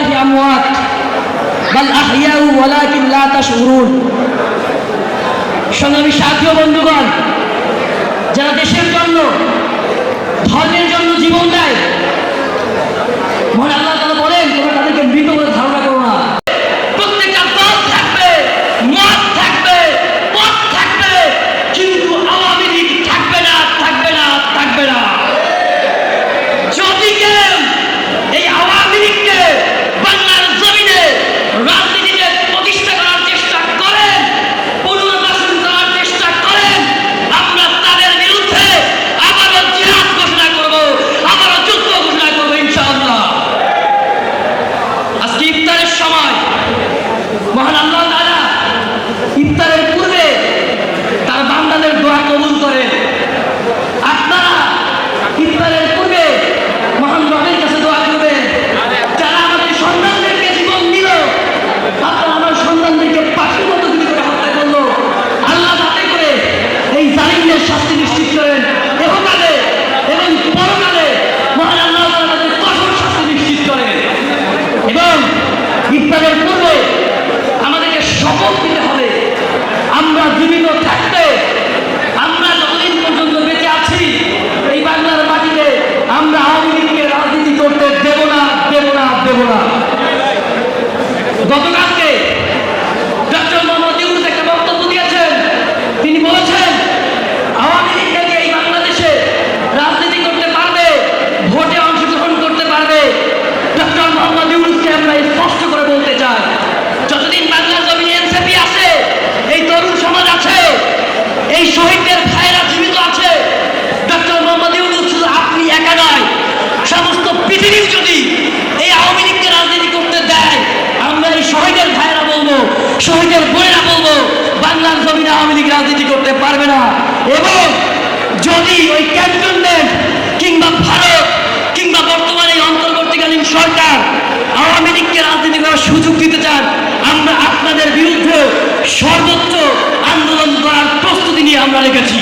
الله أموات بل أحياء ولكن لا تشعرون সংগ্রামী সাথী বন্ধুগণ, যারা দেশের জন্য, ধর্মের জন্য জীবন শহীদদের ভাইরা জীবিত আছে। ডক্টর মোহাম্মদ ইউনুস আপনি একা নয়, সমস্ত পৃথিবীর যদি এই আওয়ামী লীগকে রাজনীতি করতে দেয়, আমরা এই শহীদের ভাইরা বলব, শহীদের বোনেরা বলব, বাংলার জমিনে আওয়ামী লীগ রাজনীতি করতে পারবে না। এবং যদি ওই ক্যান্টনমেন্ট কিংবা ভারত কিংবা বর্তমানে অন্তর্বর্তীকালীন সরকার আওয়ামী লীগকে রাজনীতি করার সুযোগ দিতে চান, আমরা আপনাদের বিরুদ্ধে সর্ব আমরা রেখেছি